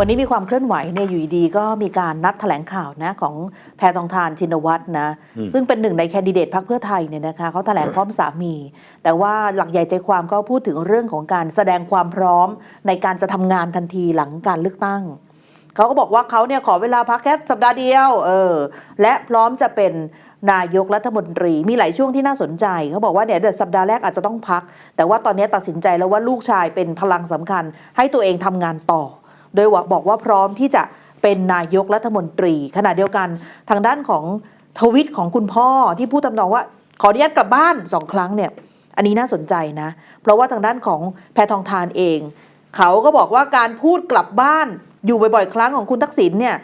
วันนี้มีความเคลื่อนไหวเนี่ยอยู่ดีๆก็มีการนัดแถลงข่าวนะของแพทองทานชินวัตรนะอืมซึ่งเป็นหนึ่งในแคนดิเดตพรรคเพื่อไทยเนี่ยนะคะเขาแถลงพร้อมสามี แต่ว่าหลักใหญ่ใจความก็พูดถึงเรื่องของการแสดงความพร้อมในการจะทำงานทันทีหลังการเลือกตั้งเขาก็บอกว่าเขาเนี่ยขอเวลาพักแค่สัปดาห์เดียวเออและพร้อมจะเป็นนายกรัฐมนตรีมีหลายช่วงที่น่าสนใจ เขาบอกว่าเนี่ยเดี๋ยวสัปดาห์แรกอาจจะต้องพัก แต่ว่าตอนนี้ตัดสินใจแล้วว่าลูกชายเป็นพลังสำคัญ ให้ตัวเองทำงานต่อ โดยว่าบอกว่าพร้อมที่จะเป็นนายกรัฐมนตรี ขณะเดียวกันทางด้านของทวิตของคุณพ่อที่พูดตำนองว่า ขออนุญาตกลับบ้านสองครั้งเนี่ยอันนี้น่าสนใจนะ เพราะว่าทางด้านของแพทองทานเอง เขาก็บอกว่าการพูดกลับบ้านอยู่บ่อยๆ ครั้งของคุณทักษิณเนี่ย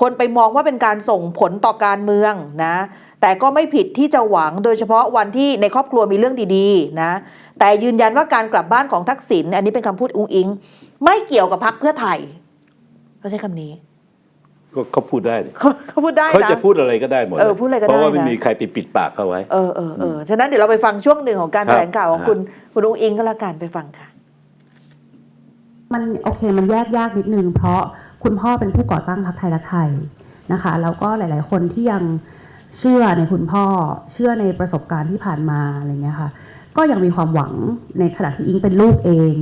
คนไปมองว่าเป็นการส่งผลต่อการเมืองนะ แต่ก็ไม่ผิดที่จะหวังโดยเฉพาะวันที่ในครอบครัวมีเรื่องดีๆนะ แต่ยืนยันว่าการกลับบ้านของทักษิณอันนี้เป็นคำพูดอุ้งอิง ไม่เกี่ยวกับพรรคเพื่อไทยเขาใช้คำนี้ก็เขาพูดได้เขาเขาพูดได้เขานะจะพูดอะไรก็ได้หมดเออพูดอะไรก็ได้เพราะว่าไม่นะมีใครไปปิดปากเขาไว้เออเออเออฉะนั้นเดี๋ยวเราไปฟังช่วงหนึ่งของการครับแถลงข่าวของคุณคุณอุ้งอิงก็แล้วกันไปฟังค่ะ มันโอเคมันแยกยากนิดนึงเพราะคุณพ่อเป็นผู้ก่อตั้งพรรคไทยรักไทยนะคะแล้วก็หลาย ๆ คนที่ยังเชื่อในคุณพ่อเชื่อในประสบการณ์ที่ผ่านมาอะไรเงี้ยค่ะ ก็ยังมีความหวังในขณะที่อิงเป็นลูกเอง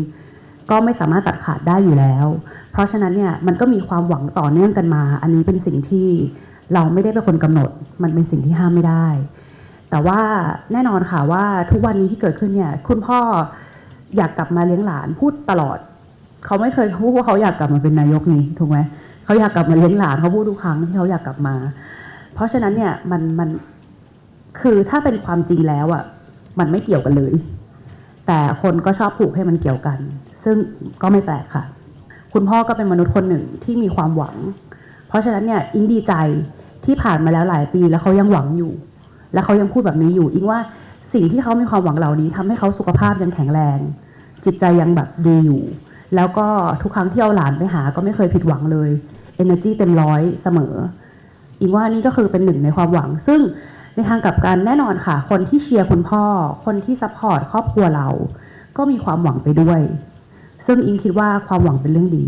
ก็ไม่สามารถตัดขาดได้อยู่แล้ว เพราะฉะนั้นเนี่ยมันก็มีความหวังต่อเนื่องกันมา อันนี้เป็นสิ่งที่เราไม่ได้เป็นคนกำหนด มันเป็นสิ่งที่ห้ามไม่ได้ แต่ว่าแน่นอนค่ะว่าทุกวันนี้ที่เกิดขึ้นเนี่ยคุณพ่ออยากกลับมาเลี้ยงหลานพูดตลอด เขาไม่เคยพูดว่าเขาอยากกลับมาเป็นนายกนี่ถูกไหมเขาอยากกลับมาเลี้ยงหลานเขาพูดทุกครั้งที่เขาอยากกลับมา เพราะฉะนั้นเนี่ยมันมันคือถ้าเป็นความจริงแล้วอะมันไม่เกี่ยวกันเลย แต่คนก็ชอบผูกให้มันเกี่ยวกัน ซึ่งก็ไม่แปลกค่ะ คุณพ่อก็เป็นมนุษย์คนหนึ่งที่มีความหวัง เพราะฉะนั้นเนี่ยอิงดีใจที่ผ่านมาแล้วหลายปีแล้วเขายังหวังอยู่ แล้วเขายังพูดแบบนี้อยู่อิงว่าสิ่งที่เขามีความหวังเหล่านี้ทำให้เขาสุขภาพยังแข็งแรง จิตใจยังแบบดีอยู่ แล้วก็ทุกครั้งที่เอาหลานไปหา ก็ไม่เคยผิดหวังเลย energy เต็มร้อยเสมออิงว่านี่ก็คือเป็นหนึ่งในความหวัง ซึ่งในทางกลับกันแน่นอนค่ะ คนที่เชียร์คุณพ่อ คนที่ซัพพอร์ตครอบครัวเรา ก็มีความหวังไปด้วย ซึ่งอิงคิดว่าความหวังเป็นเรื่องดี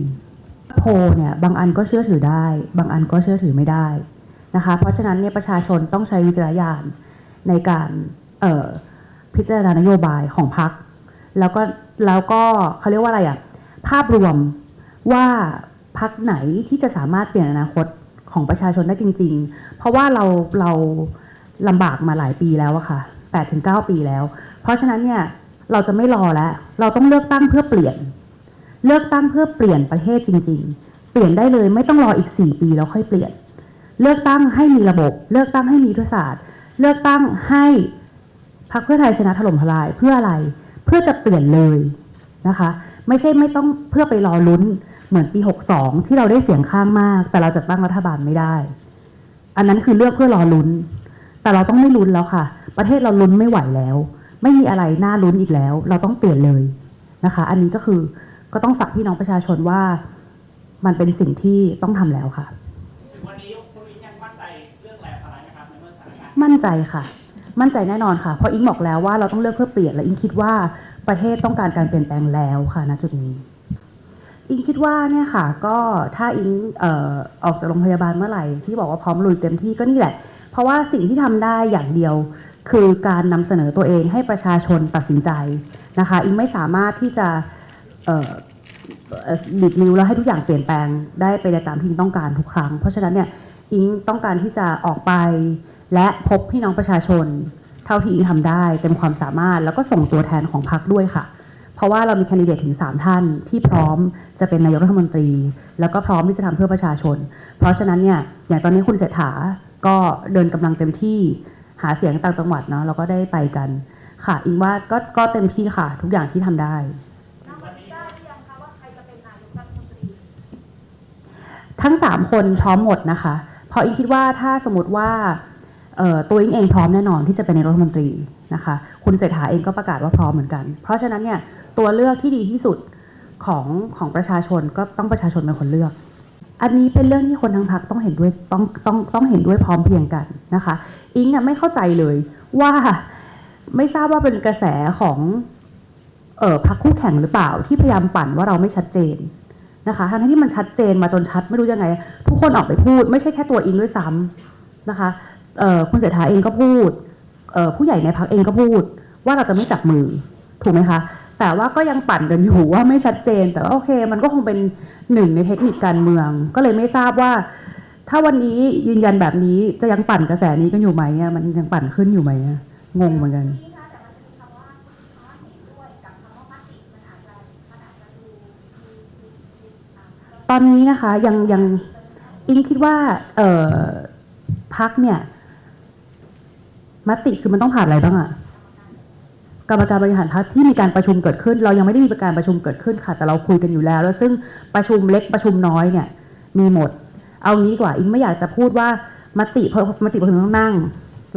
โพลเนี่ยบางอันก็เชื่อถือได้ บางอันก็เชื่อถือไม่ได้นะคะ เพราะฉะนั้นเนี่ยประชาชนต้องใช้วิจารณญาณในการพิจารณานโยบายของพรรคแล้วก็แล้วก็เขาเรียกว่าอะไรอะภาพรวมว่าพรรคไหนที่จะสามารถเปลี่ยนอนาคตของประชาชนได้จริง ๆ เพราะว่าเราเราลำบากมาหลายปีแล้วอะค่ะ8ถึง9ปีแล้ว เพราะฉะนั้นเนี่ยเราจะไม่รอแล้ว เราต้องเลือกตั้งเพื่อเปลี่ยน เลือกตั้งเพื่อเปลี่ยนประเทศจริง ๆ เปลี่ยนได้เลยไม่ต้องรออีก 4 ปีแล้วค่อยเปลี่ยน เลือกตั้งให้มีระบบ เลือกตั้งให้มียุทธศาสตร์ เลือกตั้งให้พรรคเพื่อไทยชนะถล่มทลายเพื่ออะไร เพื่อจะเปลี่ยนเลยนะคะ ไม่ใช่ไม่ต้องเพื่อไปรอลุ้นเหมือนปี 62 ที่เราได้เสียงข้างมาก แต่เราจะตั้งรัฐบาลไม่ได้ อันนั้นคือเลือกเพื่อรอลุ้น แต่เราต้องไม่ลุ้นแล้วค่ะ ประเทศเราลุ้นไม่ไหวแล้ว ไม่มีอะไรน่าลุ้นอีกแล้ว เราต้องเปลี่ยนเลยนะคะ อันนี้ก็คือ ก็ต้องฝากพี่น้องประชาชนว่ามันเป็นสิ่งที่ต้องทำแล้วค่ะถึงวันนี้คุณอิงยังมั่นใจเรื่องแหลกอะไรนะครับในเมื่อสถานการณ์มั่นใจค่ะ มั่นใจแน่นอนค่ะ เพราะอิงบอกแล้วว่าเราต้องเลือกเพื่อเปลี่ยนและอิงคิดว่าประเทศต้องการการเปลี่ยนแปลงแล้วค่ะณจุดนี้ อิงคิดว่าเนี่ยค่ะ ก็ถ้าอิงเอ่อออกจากโรงพยาบาลเมื่อไหร่ที่บอกว่าพร้อมลุยเต็มที่ก็นี่แหละ เพราะว่าสิ่งที่ทำได้อย่างเดียวคือการนำเสนอตัวเองให้ประชาชนตัดสินใจนะคะ อิงไม่สามารถที่จะเอ่อเอ่อ บิดนิ้วแล้วให้ทุกอย่างเปลี่ยนแปลงได้ไปในตามที่อิงต้องการทุกครั้ง เพราะฉะนั้นเนี่ยอิงต้องการที่จะออกไป และพบพี่น้องประชาชน เท่าที่อิงทำได้เต็มความสามารถแล้วก็ส่งตัวแทนของพรรคด้วยค่ะ เพราะว่าเรามีแคนดิเดตถึง 3 ท่านที่พร้อมจะเป็นนายกรัฐมนตรี แล้วก็พร้อมที่จะทำเพื่อประชาชน เพราะฉะนั้นเนี่ยอย่างตอนนี้คุณเศรษฐาก็เดินกำลังเต็มที่หาเสียงต่างจังหวัดเนาะเราก็ได้ไปกันค่ะอิงว่าก็ก็เต็มที่ค่ะ ทุกอย่างที่ทำได้ ทั้ง 3 คนพร้อมหมดนะคะ เพราะอิงคิดว่าถ้าสมมติว่าตัวอิงเองพร้อมแน่นอนที่จะเป็นนายรัฐมนตรีนะคะ คุณเศรษฐาเองก็ประกาศว่าพร้อมเหมือนกัน เพราะฉะนั้นเนี่ยตัวเลือกที่ดีที่สุดของของประชาชนก็ต้องประชาชนเป็นคนเลือก อันนี้เป็นเรื่องที่คนทั้งพักต้องเห็นด้วยต้องต้องต้องเห็นด้วยพร้อมเพียงกันนะคะ อิงอะไม่เข้าใจเลยว่าไม่ทราบว่าเป็นกระแสของเออพักคู่แข่งหรือเปล่าที่พยายามปั่นว่าเราไม่ชัดเจน นะคะทั้งที่มันชัดเจนมาจนชัดไม่รู้ยังไง ทุกคนออกไปพูด ไม่ใช่แค่ตัวอิงด้วยซ้ำนะคะคุณเศรษฐาเองก็พูดผู้ใหญ่ในพักเองก็พูด ว่าเราจะไม่จับมือถูกไหมคะ แต่ว่าก็ยังปั่นกันอยู่ว่าไม่ชัดเจน แต่ว่าโอเค มันก็คงเป็นหนึ่งในเทคนิคการเมือง ก็เลยไม่ทราบว่า ถ้าวันนี้ยืนยันแบบนี้จะยังปั่นกระแสนี้กันอยู่ไหมมันยังปั่นขึ้นอยู่ไหมงงเหมือนกัน ตอนนี้นะคะยังยังอิงคิดว่าเออพักเนี่ยมติคือมันต้องผ่านอะไรบ้างอะกรรมการบริหารพักที่มีการประชุมเกิดขึ้น เรายังไม่ได้มีการประชุมเกิดขึ้นค่ะ แต่เราคุยกันอยู่แล้ว แล้วซึ่งประชุมเล็กประชุมน้อยเนี่ย มีหมด เอางี้ดีกว่าอิงไม่อยากจะพูดว่ามติเพราะมติประชุมต้องนั่ง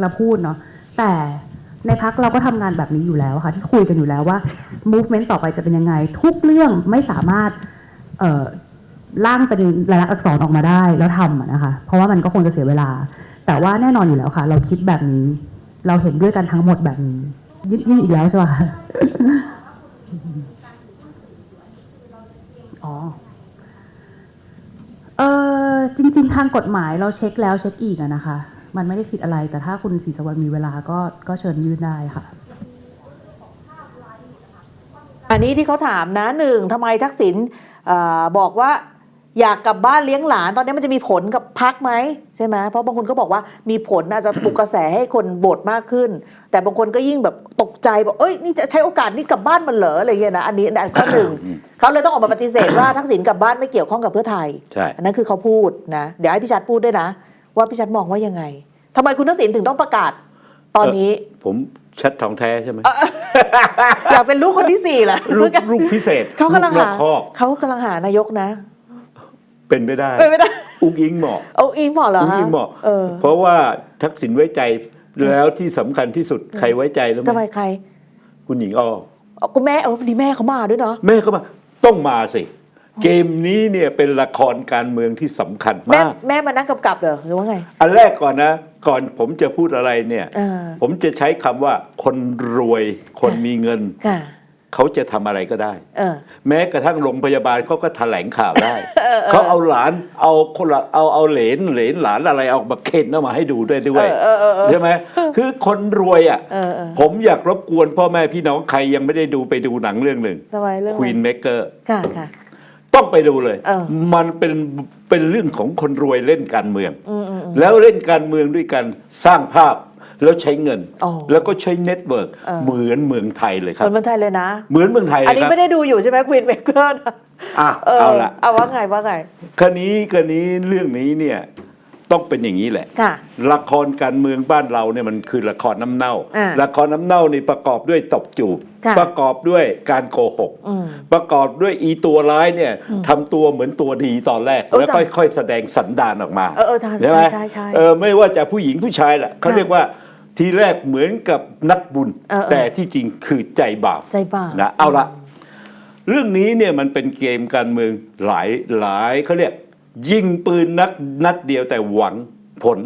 แล้วพูดเนาะแต่ในพักเราก็ทำงานแบบนี้อยู่แล้วค่ะ ที่คุยกันอยู่แล้วว่า movement ต่อไปจะเป็นยังไง ทุกเรื่องไม่สามารถ ร่างเป็นลายลักษณ์อักษรออกมาได้แล้วทำนะคะ เพราะว่ามันก็คงจะเสียเวลา แต่ว่าแน่นอนอยู่แล้วค่ะ เราคิดแบบนี้ เราเห็นด้วยกันทั้งหมดแบบนี้ยื่นยื่นอีกแล้วใช่ปะอ๋อเออจริง ๆ ทางกฎหมายเราเช็คแล้วเช็คอีกอะนะคะ มันไม่ได้ผิดอะไร แต่ถ้าคุณศรีสวรรค์มีเวลาก็ก็เชิญยื่นได้ค่ะอันนี้ที่เขาถามนะหนึ่งทำไมทักษิณบอกว่า อยากกลับบ้านเลี้ยงหลานตอนนี้มันจะมีผลกับพักไหมใช่ไหมเพราะบางคนก็บอกว่ามีผลอาจจะปลุกกระแสให้คนโบทมากขึ้น แต่บางคนก็ยิ่งแบบตกใจบอกเอ้ยนี่จะใช้โอกาสนี้กลับบ้านมันเหรออะไรเงี้ยนะอันนี้อันข้อหนึ่งเขาเลยต้องออกมาปฏิเสธว่าทักษิณกลับบ้านไม่เกี่ยวข้องกับเพื่อไทยใช่อันนั้นคือเขาพูดนะเดี๋ยวให้พี่ชัดพูดด้วยนะ ว่าพี่ชัดมองว่ายังไงทำไมคุณทักษิณถึงต้องประกาศ ตอนนี้ผมชัดทองแท้ใช่ไหมอยากเป็นลูกคนที่สี่เหรอลูกลูกพิเศษเขากำลังลูรอหาบคอบเขากำลังหานายกนะ เป็นไม่ได้เอ้ยไม่ได้ อุ้งอิงเหมาะเอาอิงเหมาะเหรออุ้งฮะอิงเหมาะ เออเพราะว่าทักษิณไว้ใจแล้วที่สำคัญที่สุดใครไว้ใจแล้วทำไหไมมใครคุณหญิงอ้อเอาคุณแม่เออพอดีแม่เขามาด้วยเนาะแม่ก็มาต้องมาสิ เกมนี้เนี่ยเป็นละครการเมืองที่สำคัญแม่มาก แม่มานั่งกำกับเหรอหรือว่าไง อันแรกก่อนนะ ก่อนผมจะพูดอะไรเนี่ย เออผมจะใช้คำว่าคนรวยคนมีเงิน ค่ะ เขาจะทำอะไรก็ได้เออแม้กระทั่งโรงพยาบาลเขาก็แถลงข่าวได้เขาเอาหลานเอาคนละเอาเอาเหลนเหลนหลานอะไรเอามาเข็นเอามาให้ดูด้วยด้วยเออเออเออใช่ไหมคือคนรวยอะเออเออผมอยากรบกวนพ่อแม่พี่น้องใครยังไม่ได้ดูไปดูหนังเรื่องหนึ่งทำไมเรื่อง Queen Maker ค่ะค่ะต้องไปดูเลยเออมันเป็นเป็นเรื่องของคนรวยเล่นการเมืองอืมอืมอืมแล้วเล่นการเมืองด้วยกันสร้างภาพ แล้วใช้เงิน อ๋อ แล้วก็ใช้เน็ตเวิร์กเออเหมือนเมืองไทยเลยคเหรับ มือนเมืองไทยเลยนะ เหมือนเมืองไทยเลอันยนี้ครับไม่ได้ดูอยู่ใช่ไหมควีนเบเกอร์อะเออเอาละเอาว่าไงว่าไงคันนี้คันนี้เรื่องนี้เนี่ยต้องเป็นอย่างนี้แหละ ค่ะ ละครการเมืองบ้านเราเนี่ยมันคือละครน้ำเน่า อ่าละครน้ำเน่านี่ประกอบด้วยตบจูบค่ะ ประกอบด้วยการโกหก อืม ประกอบด้วยอีตัวร้ายเนี่ยทำตัวเหมือนตัวดีตอนแรก เออแล้วแต่ค่อยๆ แสดงสันดานออกมาเออเออใช่ใช่ไหมใช่ใช่เออไม่ว่าจะผู้หญิงผู้ชายแหละเขาค่ะเรียกว่า ทีแรกเหมือนกับนักบุญ เออเออ แต่ที่จริงคือใจบาปใจบ้านะเอาละเรื่องนี้เนี่ยมันเป็นเกมการเมืองหลายหลายเขาเรียก ยิงปืนนักนัดเดียวแต่หวังผล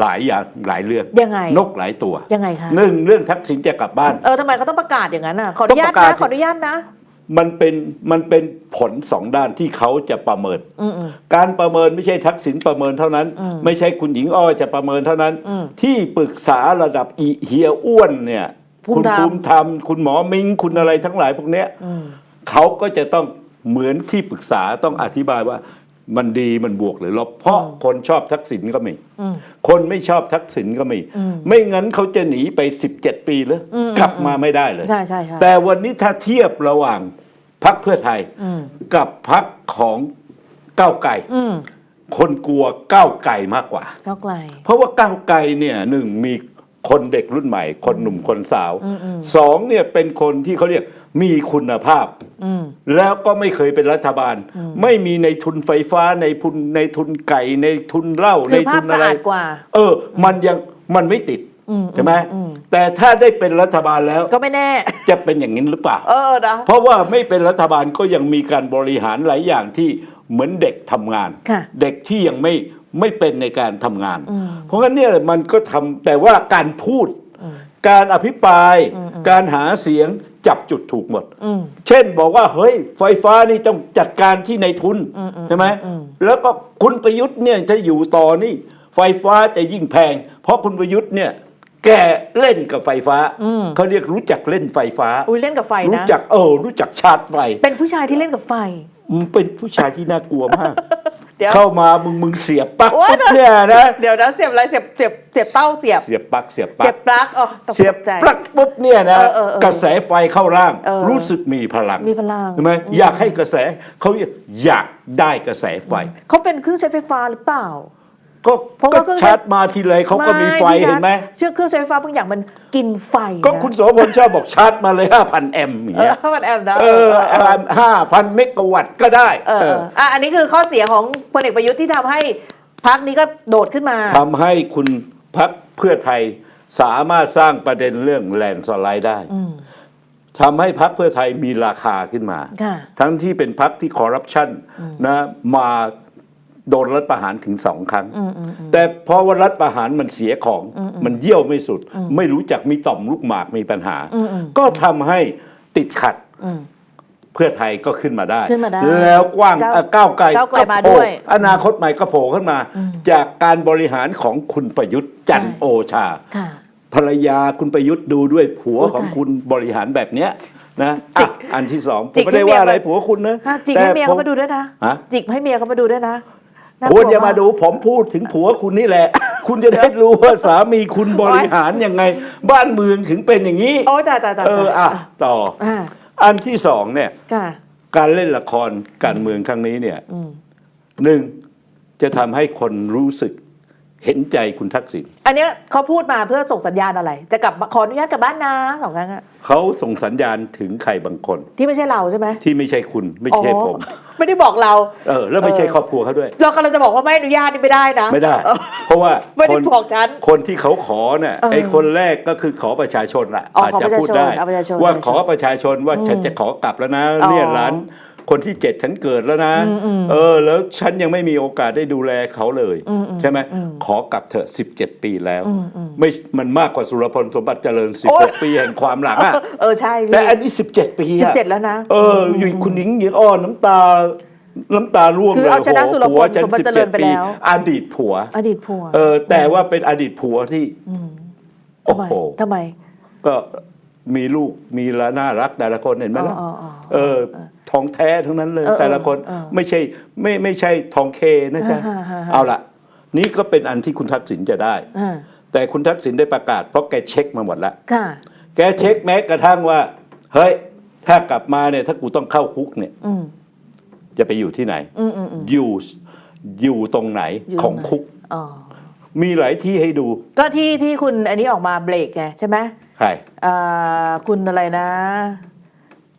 หลายอย่างหลายเรื่องยังไง นกหลายตัวยังไงคะหนึ่งเรื่องทักษิณจะกลับบ้าน เออทำไมเขาต้องประกาศอย่างนั้นอะขออนุญาตต้องประกาศนะขออนุญาตนะ มันเป็นมันเป็นผลสองด้านที่เขาจะประเมิน อืมอืม การประเมินไม่ใช่ทักษิณประเมินเท่านั้น อืมไม่ใช่คุณหญิงอ้อจะประเมินเท่านั้น อืมที่ปรึกษาระดับอีเฮียอ้วนเนี่ยภูมิคุณธรรม ภูมิธรรม คุณหมอมิงคุณอะไรทั้งหลายพวกเนี้ย อืม เขาก็จะต้องเหมือนที่ปรึกษาต้องอธิบายว่า มันดีมันบวกหรือลบเพราะคนชอบทักษิณก็มีอืมคนไม่ชอบทักษิณก็มีอืมไม่งั้นเขาจะหนีไป 17 ปีเลยอืมกลับมาไม่ได้เลยใช่ใช่ใช่แต่วันนี้ถ้าเทียบระหว่างพักเพื่อไทยอืมกับพักของก้าวไก่อืมคนกลัวก้าวไก่มากกว่าก้าวไกลเพราะว่าก้าวไกลเนี่ยหนึ่งมีคนเด็กรุ่นใหม่ คนหนุ่มคนสาวอืมอืมสองเนี่ยเป็นคนที่เขาเรียก มีคุณภาพอืมแล้วก็ไม่เคยเป็นรัฐบาลอืมไม่มีในทุนไฟฟ้าในทุนในทุนไก่ในทุนเหล้าคืในอภาทุพนสะอะไรอาดกว่า เออ มันยังมันไม่ติดอืมใช่ไหมอืมแต่ถ้าได้เป็นรัฐบาลแล้ว ก็ไม่แน่ จะเป็นอย่างนี้หรือเปล่าเออนะเพราะว่าไม่เป็นรัฐบาลก็ยังมีการบริหารหลายอย่างที่เหมือนเด็กทำงานค่ะเด็กที่ยังไม่ไม่เป็นในการทำงานอืมเพราะงั้นเนี่ยมันก็ทำแต่ว่าการพูดอืมการอภิปรายอืมอืมการหาเสียง จับจุดถูกหมดอืมเช่นบอกว่าเฮ้ยไฟฟ้านี่ต้องจัดการที่ในทุนอืมอืมใช่ไหมอืมแล้วก็คุณประยุทธ์เนี่ยถ้าอยู่ต่อนี่ ไฟฟ้าจะยิ่งแพง เพราะคุณประยุทธ์เนี่ยแกเล่นกับไฟฟ้าอืมเขาเรียกรู้จักเล่นไฟฟ้าอุ้ยเล่นกับไฟรู้นะจักเออรู้จักชาร์จไฟ เป็นผู้ชายที่เล่นกับไฟมึงเป็นผู้ชายที่น่ากลัวมาก เดี๋ยวเข้ามามึงมึงเสียบปลั๊กโอ๊ยปุ๊บเนี่ยนะเดี๋ยวนะเสียบอะไรเสียบเสียบเสียบเต้าเสียบเสียบปลั๊กเสียบปเสีลั๊ยกบปลั๊กอ๋อตกเสียบใจ ปลั๊กปุ๊บเนี่ยนะเออเออเออกระแสไฟเข้าร่าง เออรู้สึกมีพลังมีพลัง ใช่ไหมอยากให้กระแสเขาเรียกอยากได้กระแสไฟ เขาเป็นเครื่องใช้ไฟฟ้าหรือเปล่า ก็เพราะก็ว่าเครื่องชาร์จมาทีไรเขาก็มีไฟพี่ชาร์จเห็นไหม เชื่อเครื่องใช้ไฟฟ้าบางอย่างมันกินไฟก็นะคุณโสพลชอบบอกชาร์จมาเลยห้าพันแอมป์อย่างเอเงี้อยมันแอบนะเออห้าพันเมกะวัตต์ก็ได้เออเอเออออะอันนี้คือข้อเสียของพลเอกประยุทธ์ที่ทำให้พักนี้ก็โดดขึ้นมา ทำให้คุณพักเพื่อไทยสามารถสร้างประเด็นเรื่องแลนสไลด์ได้อืมทำให้พักเพื่อไทยมีราคาขึ้นมา ค่ะ ทั้งที่เป็นพักที่คอร์รัปชันนะมา โดนรัฐประหารถึงสองครั้งอืมอืมอืมแต่พอว่ารัฐประหารมันเสียของมันเยี่ยวไม่สุด ไม่รู้จักมีต่อมลูกหมากมีปัญหาอืมอืมก็ทำให้ติดขัดอืมเพื่อไทยก็ขึ้นมาได้ขึ้นมาได้ แล้วกว้างก้าวเอ่อก้าวไกลก้าวไกลมาโผล่ด้วยอนาคตใหม่ก็โผล่ขึ้นมา จากการบริหารของคุณประยุทธ์จันทร์ใช่โอชาค่ะภรรยาคุณประยุทธ์ดูด้วยผัวโอ้ยของตายคุณบริหารแบบเนี้ยนะจิกอะอันที่สองผจิมกไม่ได้ให้เมียว่าอะไรมาผัวคุณนะอะจิกให้เมียผเขามาดูด้วยนะฮะจิกให้เมียเขามาดูด้วยนะน่ก ควลัรจะมาดูผมพูดถึงผัวคุณนี่แหละ คุณจะได้รู้ว่าสามีคุณบริหารยังไง บ้านเมืองถึงเป็นอย่างนี้ โอ้ยตายตายตายเอออะต่ออ่าอันที่สองเนี่ยค่ะการเล่นละครการเมืองครั้งนี้เนี่ยอืมหนึ่งจะทำให้คนรู้สึก เห็นใจคุณทักษิณอันเนี้ยเขาพูดมาเพื่อส่งสัญญาณอะไร จะกลับขออนุญาตกลับบ้านนะสองครั้งอะเขาส่งสัญญาณถึงใครบางคน ที่ไม่ใช่เราใช่ไหมที่ไม่ใช่คุณไม่ใช่อ๋อผม ไม่ได้บอกเรา เออ แล้วไม่ใช่เออครอบครัวเขาด้วย เรากำลังจะบอกว่าไม่อนุญาตนี่ไม่ได้นะ ไม่ได้เออเพราะว่าไม่ได้คนบอกฉันคนที่เขาขอเนี่ยเออไอ้คนแรกก็คือขอประชาชนละอ๋ออาจขอจะประชาชนพูดได้เอาประชาชนว่าประชาชนขอประชาชนว่าอืมฉันจะขอกลับแล้วนะอ๋อเนี่ยหลาน คนที่เจ็ดฉันเกิดแล้วนะอืมอืมเออ แล้วฉันยังไม่มีโอกาสได้ดูแลเขาเลยอืมอืมใช่ไหมอืมขอกลับเถอะสิบเจ็ดปีแล้วอืมอืมไม่มันมากกว่าสุรพลสมบัติเจริญสิบโอ๊หยกปีแห่งความหลังอะเออใช่พี่แต่อันนี้สิบเจ็ดปีอะสิบเจ็ดแล้วนะเอออยู่คุณหญิงหญิงอ้อนน้ำตาน้ำตาร่วงคือเลยเอาชนะโโหสุรพลผัวฉันสมบัติเจริญไป17แล้วอดีตผัว อดีตผัว เออ แต่ว่าเป็นอดีตผัวที่ทำไมโอ้โหทำไม ก็มีลูกมีละน่ารักแต่ละคนเห็นไหมล่ะอ๋ออ๋ออ๋อเออ ทองแท้ทั้งนั้นเลยเออแต่ละคนเออไม่ใช่ไม่ไม่ใช่ทองเคนะจ๊ะอ่าฮะฮะเอาละนี่ก็เป็นอันที่คุณทักษิณจะได้อ่าแต่คุณทักษิณได้ประกาศเพราะแกเช็คมาหมดแล้วค่ะแกเช็คแม้กระทั่งว่า เฮ้ย ถ้ากลับมาเนี่ยถ้ากูต้องเข้าคุกเนี่ยอืมจะไปอยู่ที่ไหนอืมอืมอืมอยู่อยู่ตรงไหนอยู่ของตรงไหนคุกอ๋อมีหลายที่ให้ดู ก็ที่ที่คุณอันนี้ออกมาเบรกไงใช่ไหมใครอ่าคุณอะไรนะ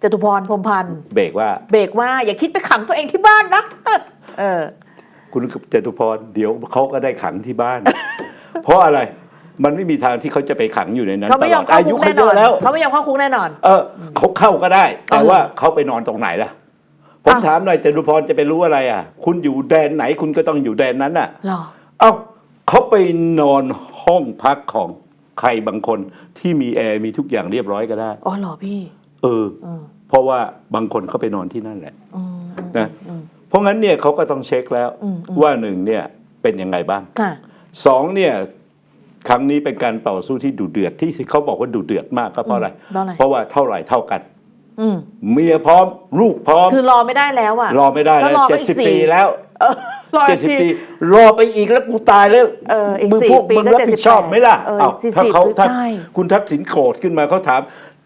จตุพรพรหมพันธ์เบรกว่าเบรกว่าอย่าคิดไปขังตัวเองที่บ้านนะเออ คุณจตุพรเดี๋ยวเขาก็ได้ขังที่บ้าน เพราะอะไรมันไม่มีทางที่เขาจะไปขังอยู่ในนั้นเขาไม่ยอมตลเข้าอายุคุกเขาแน่เยนอนอะแล้วเขาไม่ยอมเข้าคุกแน่นอน เออเขาเข้าก็ได้ แต่เอาเหรอว่าเขาไปนอนตรงไหนล่ะผมอ้าวถามหน่อยจตุพรจะไปรู้อะไรอะ คุณอยู่แดนไหนคุณก็ต้องอยู่แดนนั้นอะหรอเอ้าเขาไปนอนห้องพักของใครบางคนที่มีแอร์มีทุกอย่างเรียบร้อยก็ได้ อ๋อเหรอพี่ เอออืมเพราะว่าบางคนเขาไปนอนที่นั่นแหละอืมอืมนะอืมเพราะงั้นเนี่ยเขาก็ต้องเช็คแล้วอืมอืมว่าหนึ่งเนี่ยเป็นยังไงบ้างค่ะสองเนี่ยครั้งนี้เป็นการต่อสู้ที่ดุเดือดที่เขาบอกว่าดุเดือดมากก็เพราะอะไร เพราะอะไรเพราะว่าเท่าไหร่เท่ากันอืมเมียพร้อม ลูกพร้อม คือรอไม่ได้แล้วอะ รอไม่ได้แล้วก็รอไปเจ็ดอีสิบกสี่ปีแล้วเออรอเจ็อีดกสิบทีปีรอไปอีกแล้วกูตายแล้วเอออีกมึงสี่พวกปีมึงก็รับผิดชอบไหมล่ะเออเอ้าสี่ถ้าสิบเขาถ้าใช่คุณทักษิณโกรธขึ้นมาเขาถาม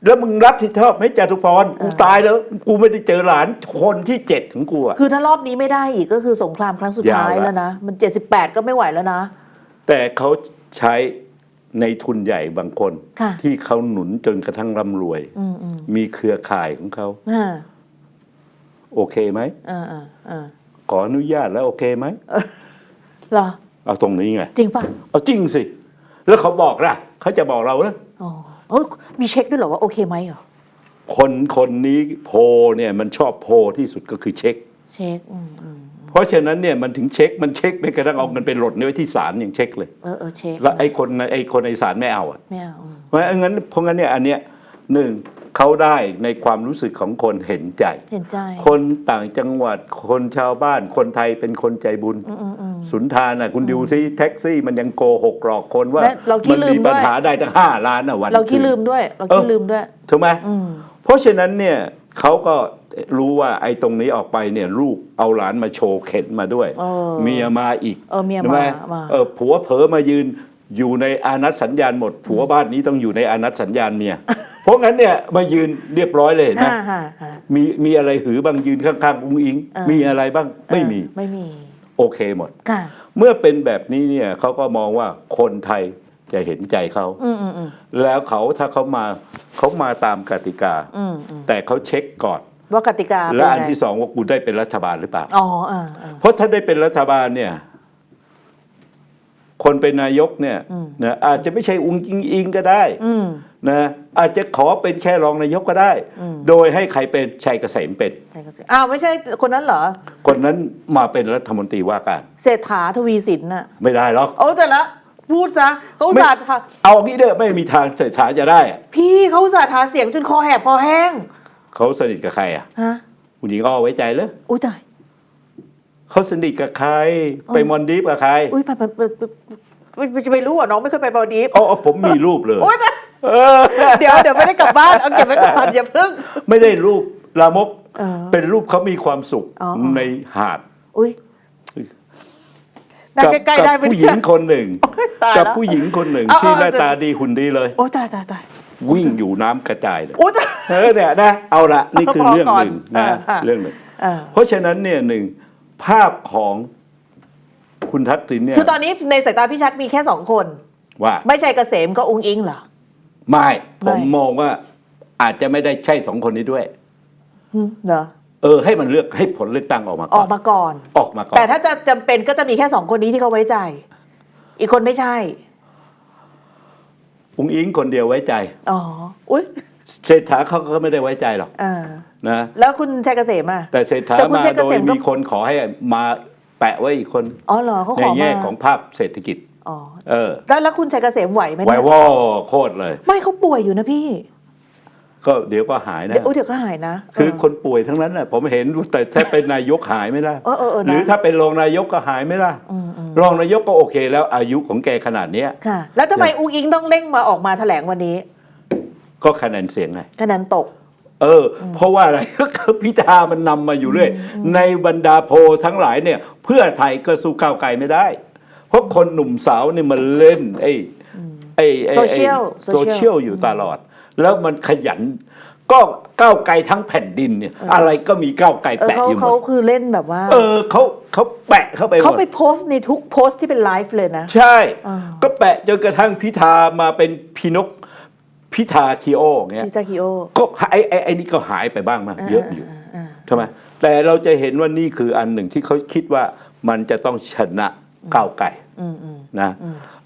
แล้วมึงรับผิดชอบไหมจตุพรกูตายแล้ว กูไม่ได้เจอหลานคนที่เจ็ดของกูอะคือถ้ารอบนี้ไม่ได้อีกก็คือสงครามครั้งสุดท้ายยาวละแล้วนะ มัน 78 ก็ไม่ไหวแล้วนะ แต่เขาใช้ในทุนใหญ่บางคนค่ะที่เขาหนุนจนกระทั่งร่ำรวยอืมอืมมีเครือข่ายของเขาอ่าโอเคไหมอ่าอ่าอ่าขออนุญาตแล้วโอเคไหมเหรอเอาตรงนี้ไง จริงป่ะเอาจริงสิ แล้วเขาบอกล่ะเขาจะบอกเรานะอ๋อ เอ้ยมีเช็คด้วยเหรอว่าโอเคไหมเหรอคนคนนี้โพลเนี่ยมันชอบโพลที่สุดก็คือเช็ค เช็คอืมอืมเพราะฉะนั้นเนี่ยมันถึงเช็คมันเช็คไม่กระทั่งเอาเงินไปหล่นไว้ที่ศาลยังเช็คเลย เออเออเช็คแล้วไอ้คนไอ้คนในศาลไม่เอาอะไม่เอาอืมเพราะงั้นเพราะงั้นเนี่ยอันเนี้ยหนึ่ง เขาได้ในความรู้สึกของคนเห็นใจ เห็นใจ คนต่างจังหวัดคนชาวบ้าน คนไทยเป็นคนใจบุญอืมอืมอืมสุนทานน่ะคุณดูที่แท็กซี่มันยังโกหกหลอกคนว่าและเราขี้มัลืมมีปัญด้วยหาได้ตั้งห้าล้านอะวันเราขี้คืนลืมด้วยเราเอขี้อลืมด้วยถูกไหมอืมเพราะฉะนั้นเนี่ยเขาก็รู้ว่าไอ้ตรงนี้ออกไปเนี่ยลูกเอาหลานมาโชว์เข็นมาด้วยเออเมียมาอีกเออเมียใช่ไหมามาเออผัวเผลอมายืน อยู่ในอานัตสัญญาณหมด ผัวบ้านนี้ต้องอยู่ในอานัตสัญญาณเมีย เพราะงั้นเนี่ยมายืนเรียบร้อยเลยเห็นไหมฮ่าฮ่าฮ่า มีมีอะไรหือบางยืนข้างๆอุ้งอิง เออ มีอะไรบ้างไม่มีเออไม่มี โอเคหมด ค่ะ เมื่อเป็นแบบนี้เนี่ยเขาก็มองว่าคนไทยจะเห็นใจเขา อืมอืมอืมแล้วเขาถ้าเขามาเขามาตามกติกา อืมอืมแต่เขาเช็คก่อน ว่ากติกาเป็นและอันไงที่สองว่ากูได้เป็นรัฐบาลหรือเปล่า อ๋ออ่าอ่าเพราะถ้าได้เป็นรัฐบาลเนี่ย คนเป็นนายกเนี่ยอืมนะอาจจะไม่ใช่อุ้งอิงอิงก็ได้อืมนะอาจจะขอเป็นแค่รองนายกก็ได้อืมโดยให้ใครเป็นชัยเกษมเป็นใช่ก็สิอ้าวไม่ใช่คนนั้นเหรอ คนนั้นมาเป็นรัฐมนตรีว่าการ เศรษฐาทวีสินน่ะไม่ได้หรอกโอ้แต่ละพูดซะเขาอุตส่าห์หาเอางี้เด้อไม่มีทางเศรษฐาจะได้อะพี่เขาอุตส่าห์หาเสียงจนคอแหบคอแห้งเขาสนิทกับใครอะฮะคุณหญิงอ้อไว้ใจเลยอุ้ยตาย เขาสนิทกับใคร ไปมอนดีฟกับใครอุ้ยไปไปไปไปไปไปจะไปรู้อะน้องไม่เคยไปบอลดีฟอ๋อผมมีรูปเลย โอ้ยตายเออ เดี๋ยวเดี๋ยวไม่ได้กลับบ้านเอาเก็บไว้ก่อนอย่าเพิ่ง ไม่ได้รูปลามกเออเป็นรูปเขามีความสุขอ๋ออ๋อ ในหาดอุ้ยนั่งใกล้ๆได้ไหมผู้หเนี่ญิยงคนหนึ่งโอ๊ยตายกับแล้วผู้หญิงคนหนึ่งเอาที่เอา หน้าเดี๋ยวตาดีหุ่นดีเลย โอ้ตายตายตายวิ่งอยู่น้ำกระจายเลย โอ้ตาย เออเนี่ยนะเอาละนี่คือพอเรื่องก่อหนนึ่งนะอ่าอ่าเรื่องหนึ่งเออเพราะฉะนั้นเนี่ยหนึ่ง ภาพของคุณทักษิณเนี่ยคือตอนนี้ในสายตาพี่ชัดมีแค่สองคน ว่าไม่ใช่เกษมก็อุ้งอิงเหรอ ไม่ ผมไม่มองว่าอาจจะไม่ได้ใช่สองคนนี้ด้วยหึเหรอเออให้มันเลือกให้ผลเลือกตั้งออกมาอก่ออกนมาก่อน ออกมาก่อน แต่ถ้าจะจำเป็นก็จะมีแค่สองคนนี้ที่เขาไว้ใจ อีกคนไม่ใช่อุ้งอิงคนเดียวไว้ใจ อ๋อ อุ้ยเศรษฐาเขาก็ไม่ได้ไว้ใจหรอกเออ นะแล้วคุณชัยเกษมอะแต่เศรษฐาแต่คุณมาชัยเกโดษยมก็มีคนขอให้มาแปะไว้อีกคนอ๋อเหรอเขาในขอแง่มาของภาพเศรษฐกิจ อ๋อเออแล้วแล้วคุณชัยเกษมไหวไหมไวเนี่ยวอโคตรเลย ไม่เขาป่วยอยู่นะพี่ก็เดี๋ยวก็หายนะ เดี๋ยวอุ๊ยเดี๋ยวก็หายนะคือเคนป่วยทั้งนั้นน่ะผมเห็นแต่ถ้าเป็นนายกหายไหมล่ะเออเออเออนะ หรือถ้าเป็นรองนายกก็หายไหมล่ะอืมอืมรองนายกก็โอเคแล้วอายุของแกขนาดเนี้ย ค่ะ แล้วทำไมอุ้งอิงต้องเร่งมาออกมาแถลงวันนี้ก็คะแนนเสียงไงคะแนนตก เอออ เพราะว่าอะไรก็คือพิธามันนำมาอยู่เรื่อยในบรรดาโพลทั้งหลายเนี่ย เพื่อไทยก็สู้ก้าวไกลไม่ได้ เพราะคนหนุ่มสาวเนี่ยมันเล่นไอ้ไอ้ไอ้โซเชียลโซเชียลอยู่ตลอด แล้วมันขยันก็ก้าวไกลทั้งแผ่นดินเนี่ยอะไรก็มีก้าวไกลเออแปะเขาอยู่หมเขาดคือเล่นแบบว่า เออเขาเขาแปะเข้าไปหมเขาดไปโพสต์ในทุกโพสต์ที่เป็นไลฟ์เลยนะ ใช่อ่าก็แปะจนกระทั่งพิธามาเป็นพินก พิธาคีโอเงี้ยที่จาคิโอก็ไอ้ไอ้ไอ้นี่ก็หายไปบ้างมาเยอะอยู่าใช่ไหมแต่เราจะเห็นว่านี่คืออันหนึ่งที่เขาคิดว่ามันจะต้องชนะก้าวไก่อืมอืมนะ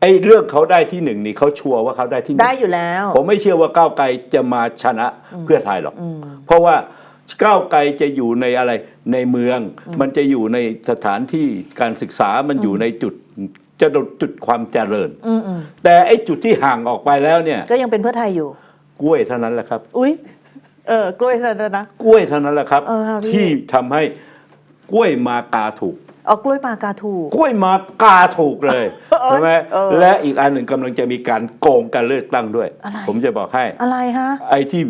ไอ้เรื่องเขาได้ที่หนึ่งนี่เขาชัวร์ว่าเขาได้ที่หนึ่ได้งอยู่แล้ว ผมไม่เชื่อว่าก้าวไกลจะมาชนะเพื่อไทยหรอก เพราะว่าก้าวไกลจะอยู่ในอะไรในเมือง มันจะอยู่ในสถานที่การศึกษามันอยู่ในจุด จะจุดความเจริญ อืมอืมแต่ไอ้จุดที่ห่างออกไปแล้วเนี่ย ก็ยังเป็นเพื่อไทยอยู่ กล้วยเท่านั้นแหละครับ อุ้ยเออกล้วยเท่านั้นนะ กล้วยเท่านั้นแหละครับ เออค่ะพี่ ที่ทำให้กล้วยมากาถูก ออกกล้วยมากาถูก กล้วยมากาถูกเลยเออใช่ไหมเออและอีกอันหนึ่งกำลังจะมีการโกงการเลือกตั้งด้วย อะไร ผมจะบอกให้ อะไรฮะ ไอ้ที่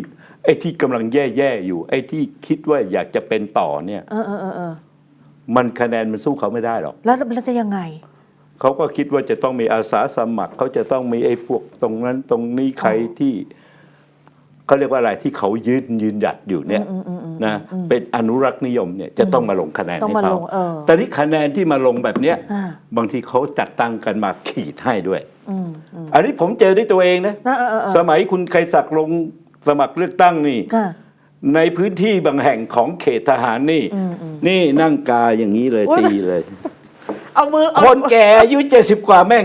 ไอ้ที่กำลังแย่ๆอยู่ ไอ้ที่คิดว่าอยากจะเป็นต่อเนี่ย เออเออเออเออมันคะแนนมันสู้เขาไม่ได้หรอก แล้วแล้วจะยังไง เขาก็คิดว่าจะต้องมีอาสาสมัคร เขาจะต้องมีไอ้พวกตรงนั้นตรงนี้ใครที่เขาเรียกว่าอะไรที่เขายืนยืนหยัดอยู่เนี่ยอืมอืมอืมนะเป็นอนุรักษ์นิยมเนี่ยจะต้องมาลงคะแนนต้องให้มาเขาลงเออแต่นี่คะแนนที่มาลงแบบเนี้ยอ่าบางทีเขาจัดตั้งกันมาขีดให้ด้วยอืมอืมอันนี้ผมเจอด้วยตัวเองนะนะเออเออเออสมัยคุณไกรศักดิ์ลงสมัครเลือกตั้งนี่ค่ะในพื้นที่บางแห่งของเขตทหารนี่อืมอืมนี่นั่งกาอย่างนี้เลยอุ๊ยตีเลย เอามือเอาคนแก่อายุเจ็ดสิบกว่าแม่ง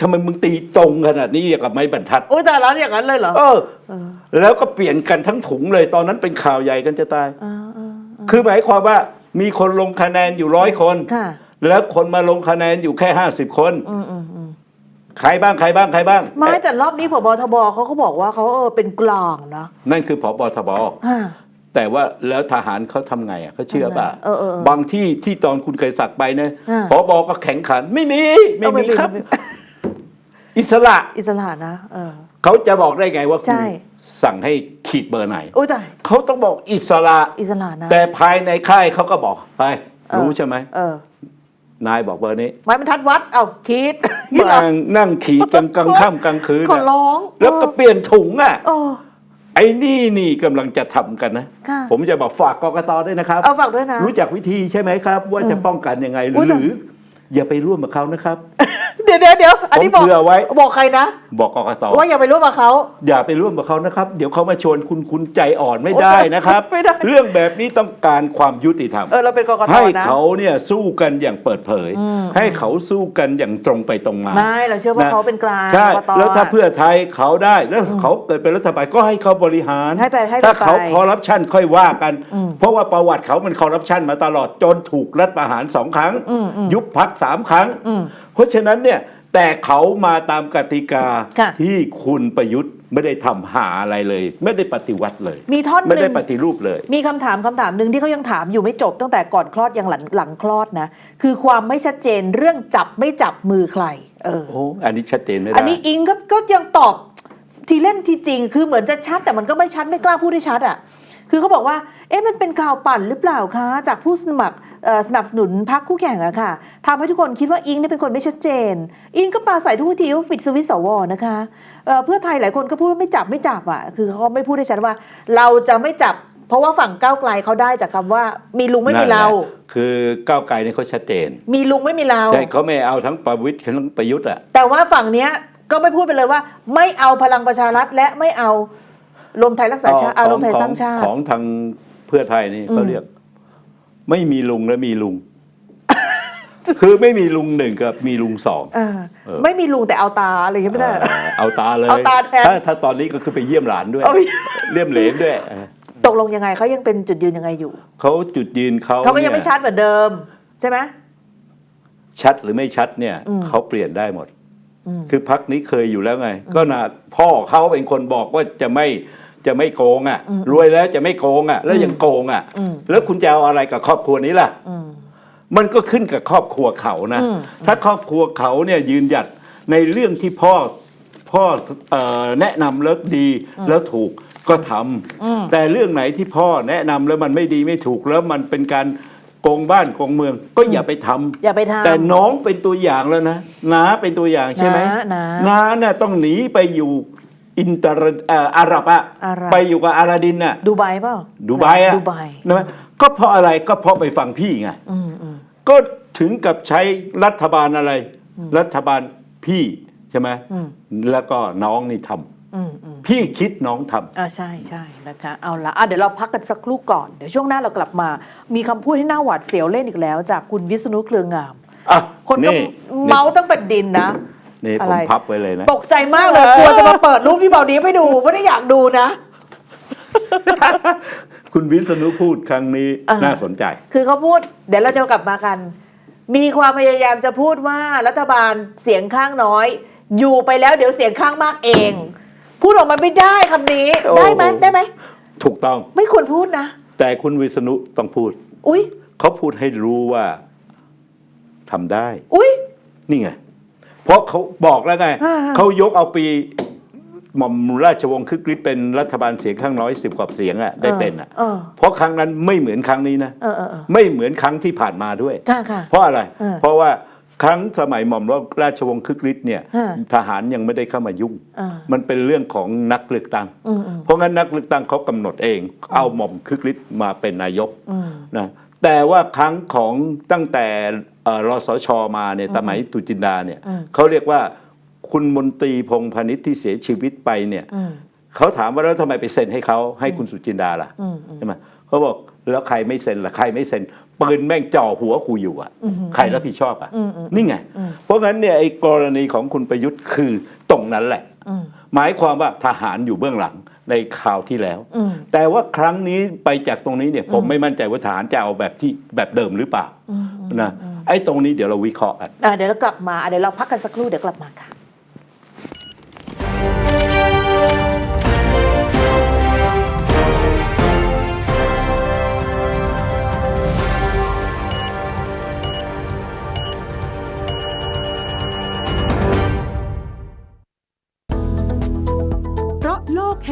ทำไมมึงตีตรงขนาดนี้อย่างกับไม้บรรทัด อุ้ยแต่แล้วอย่างนั้นเลยเหรอเออ แล้วก็เปลี่ยนกันทั้งถุงเลย ตอนนั้นเป็นข่าวใหญ่กันจะตายอ่าอ่าคือหมายความว่ามีคนลงคะแนนอยู่ร้อยคน ค่ะ แล้วคนมาลงคะแนนอยู่แค่ห้าสิบคน อืมอืมอืมใครบ้างใครบ้างใครบ้าง ไม่แต่รอบนี้พบทบเขาก็บอกว่าเขาเออเป็นกลางนะนั่นคือผบทบ อ่า แต่ว่าแล้วทหารเขาทำไงอะเขาเชื่อป่ะเออเออเออบางที่ที่ตอนคุณเคยสักไปนะอ่าผบก็แข็งขันไม่มีไม่เอามีครับไม่อิสระอิสระนะเออ เขาจะบอกได้ไงว่าใช่คุณสั่งให้ขีดเบอร์ไหนอุ้ยตายเขาต้องบอกอิสระ อิสระนะแต่ภายในค่ายเขาก็บอกไปเออรู้ใช่ไหมเออนายบอกเบอร์นี้ไม้บรรทัดวัดเอาคิดนี่เหรอนั่งนั่งขีดกลางกลางค่ำกลางคืนขออะร้องแล้วก็เปลี่ยนถุงอะ เออ ไอ้นี่นี่กำลังจะทำกันนะ ค่ะผมจะบอกฝากกกตด้วยนะครับ เอาฝากด้วยนะ รู้จักวิธีใช่ไหมครับ ว่าจะป้องกันยังไงหอุ๊ยแต่รืออย่าไปร่วมกับเขานะครับ เดี๋ยวเดี๋ยวเดี๋ยวอันนี้ผมบอกเผื่อไว้ บอกใครนะ บอกกกตว่าอย่าไปร่วมกับเขา อย่าไปร่วมกับเขานะครับ เดี๋ยวเขามาชวนคุณคุณใจอ่อนไม่ได้นะครับ ไม่ได้ เรื่องแบบนี้ต้องการความยุติธรรม เออเราเป็นกกตให้นะ เขาเนี่ยสู้กันอย่างเปิดเผย อืม ให้เขาสู้กันอย่างตรงไปตรงมา ไม่เราเชื่อว่าเขาเป็นกลางใช่กกต แล้วถ้าเพื่อไทยเขาได้แล้วเขาเกิดเป็นรัฐบาลก็ให้เขาบริหารให้ไปให้ถ้าไปเขาคอร์รัปชันค่อยว่ากัน อืมเพราะว่าประวัติเขามันคอร์รัปชันมาตลอดจนถูกรัฐประหารสองครั้ง อืมอืม ยุบพักสามครั้ง อืม เพราะฉะนั้นเนี่ยแต่เขามาตามกติกาค่ะที่คุณประยุทธ์ไม่ได้ทำหาอะไรเลย ไม่ได้ปฏิวัติเลย มีท่อนหไม่ได้นึ่งปฏิรูปเลย มีคำถามคำถามหนึ่งที่เขายังถามอยู่ไม่จบตั้งแต่ก่อนคลอดยังหลังหลังคลอดนะ คือความไม่ชัดเจนเรื่องจับไม่จับมือใคร เออโอ้อันนี้ชัดเจนไม่ได้อันนี้อิงก็ก็ยังตอบทีเล่นทีจริง คือเหมือนจะชัดแต่มันก็ไม่ชัดไม่กล้าพูดให้ชัดอะ คือเขาบอกว่า เอ๊ะ มันเป็นข่าวปั่นหรือเปล่าคะ จากผู้สมัครเอ่อสนับสนุนพรรคคู่แข่งอะค่ะทำให้ทุกคนคิดว่าอิงเนี่ยเป็นคนไม่ชัดเจน อิงก็ปาใส่ทุกวิธีว่าปิดสวิตช์สวนะคะเอ่อเพื่อไทยหลายคนก็พูดว่าไม่จับไม่จับอะคือเขาไม่พูดให้ชัดว่า เราจะไม่จับ เพราะว่าฝั่งก้าวไกลเขาได้จากคำว่า มีลุงไม่มีเรานั่นแหละคือก้าวไกลเนี่ยเขาชัดเจน มีลุงไม่มีเราใช่เขาไม่เอาทั้งประวิตรทั้งประยุทธ์อะแต่ว่าฝั่งเนี้ยก็ไม่พูดไปเลยว่า ไม่เอาพลังประชารัฐและไม่เอา รวมไทยรักษาชาติอารวมไทยสร้างชาติ ของทางเพื่อไทยนี่เขาอืมเรียก ไม่มีลุงและมีลุง คือไม่มีลุงหนึ่งกับมีลุงสอง เออเออ ไม่มีลุงแต่เอาตาอะไรอย่างเงี้ยไม่ได้ เออเอาตาเลยเอาตาแทน ถ้าถ้าตอนนี้ก็คือไปเยี่ยมหลานด้วย เอาไปเลี่ยมเหลนด้วยเออตกลงยังไงเขายังเป็นจุดยืนยังไงอยู่เขาจุดยืนเขาเขาก็ยังไม่นี่ชัดเหมือนเดิม ใช่ไหม ชัดหรือไม่ชัดเนี่ย อืมเขาเปลี่ยนได้หมด อืม คือพักนี้เคยอยู่แล้วไง ก็นะพ่อเขาเป็นคนบอกว่าจะไม่ จะไม่โกงอะอืมรวยแล้วจะไม่โกงอะ แล้วยังโกงอะอืมแล้วคุณจะเอาอะไรกับครอบครัวนี้ล่ะอืมมันก็ขึ้นกับครอบครัวเขานะอืมถ้าครอบครัวเขาเนี่ยยืนหยัดในเรื่องที่พ่อพ่อเอ่อแนะนำแล้วดีแล้วถูกก็ทำอืมแต่เรื่องไหนที่พ่อแนะนำแล้วมันไม่ดีไม่ถูกแล้วมันเป็นการโกงบ้านโกงเมืองก็อย่าไปทำอย่าไปทำแต่น้องเป็นตัวอย่างแล้วนะน้าเป็นตัวอย่างใช่ไหมน้าน้าน้าเนี่ยต้องหนีไปอยู่ อินเตอร์เอ่ออาหรับอะอาหรับ ไปอยู่กับอาลาดินน่ะดูไบเปล่าดูไบอะดูไบนะไหมก็เพราะอะไรก็เพราะไปฟังพี่ไงอืมอืมก็ถึงกับใช้รัฐบาลอะไร รัฐบาลพี่ใช่ไหมอืมแล้วก็น้องนี่ทำอืมอืมพี่คิดน้องทำ อ่าใช่ใช่นะคะเอาละอะเดี๋ยวเราพักกันสักครู่ก่อนเดี๋ยวช่วงหน้าเรากลับมา มีคำพูดที่น่าหวาดเสียวเล่นอีกแล้ว จากคุณวิษณุเครืองาม อะคนก็นี่เมาตั้งเป็นดินนะ นี่อะผไร มพับไว้เลยนะ ตกใจมากเลยกลัวจะมาเปิดรูปที่เบาดีไม่ดูไม่ได้อยากดูนะ คุณวิษณุพูดครั้งนี้อ่าน่าสนใจ คือเขาพูด เดี๋ยวเราจะกลับมากัน มีความพยายามจะพูดว่ารัฐบาลเสียงข้างน้อย อยู่ไปแล้วเดี๋ยวเสียงข้างมากเอง พูดออกมาไม่ได้คำนี้ โอ้ได้ไหมได้ไหมถูกต้อง ไม่ควรพูดนะ แต่คุณวิษณุต้องพูด อุ้ยเขาพูดให้รู้ว่าทำได้ อุ้ยนี่ไง เพราะเขาบอกแล้วไงอ่าเขายกเอาปี หม่อมราชวงศ์คึกฤทธิ์เป็นรัฐบาลเสียงข้างน้อยสิบกว่าเสียงอะได้เป็นอะเออ เพราะครั้งนั้นไม่เหมือนครั้งนี้นะเออเออเออไม่เหมือนครั้งที่ผ่านมาด้วย ค่ะค่ะ เพราะอะไร เออเพราะว่าครั้งสมัยหม่อมราชวงศ์คึกฤทธิ์เนี่ยฮะ ทหารยังไม่ได้เข้ามายุ่ง เออมันเป็นเรื่องของนักเลือกตั้ง อืมอืมเพราะงั้นนักเลือกตั้งเขากำหนดเอง เอาหม่อมคึกฤทธิ์มาเป็นนายกอืมนะแต่ว่าครั้งของตั้งแต่เอ่อ รสชมาเนี่ยสมัยตุจินดาเนี่ยอืมเขาเรียกว่าคุณมนตรีพงษ์พาณิชย์ที่เสียชีวิตไปเนี่ยอืมเขาถามว่าแล้วทำไมไปเซ็นให้เขาให้คุณสุจินดาล่ะอืมอืมใช่ไหมเขาบอกแล้วใครไม่เซ็นล่ะใครไม่เซ็นปืนแม่งจ่อหัวกูอยู่อะอืมใครรับผิดชอบอะอืมอืมนี่ไงอืมเพราะงั้นเนี่ยไอ้กรณีของคุณประยุทธ์คือตรงนั้นแหละอืมหมายความว่าทหารอยู่เบื้องหลัง ในคราวที่แล้วอืมแต่ว่าครั้งนี้ไปจากตรงนี้เนี่ยผมไม่มั่นใจว่าทหารจะเอาแบบที่แบบเดิมหรือเปล่าอืมนะไอ้ตรงนี้เดี๋ยวเราวิเคราะห์กันอะเดี๋ยวเรากลับมาอะเดี๋ยวเราพักกันสักครู่เดี๋ยวกลับมาค่ะ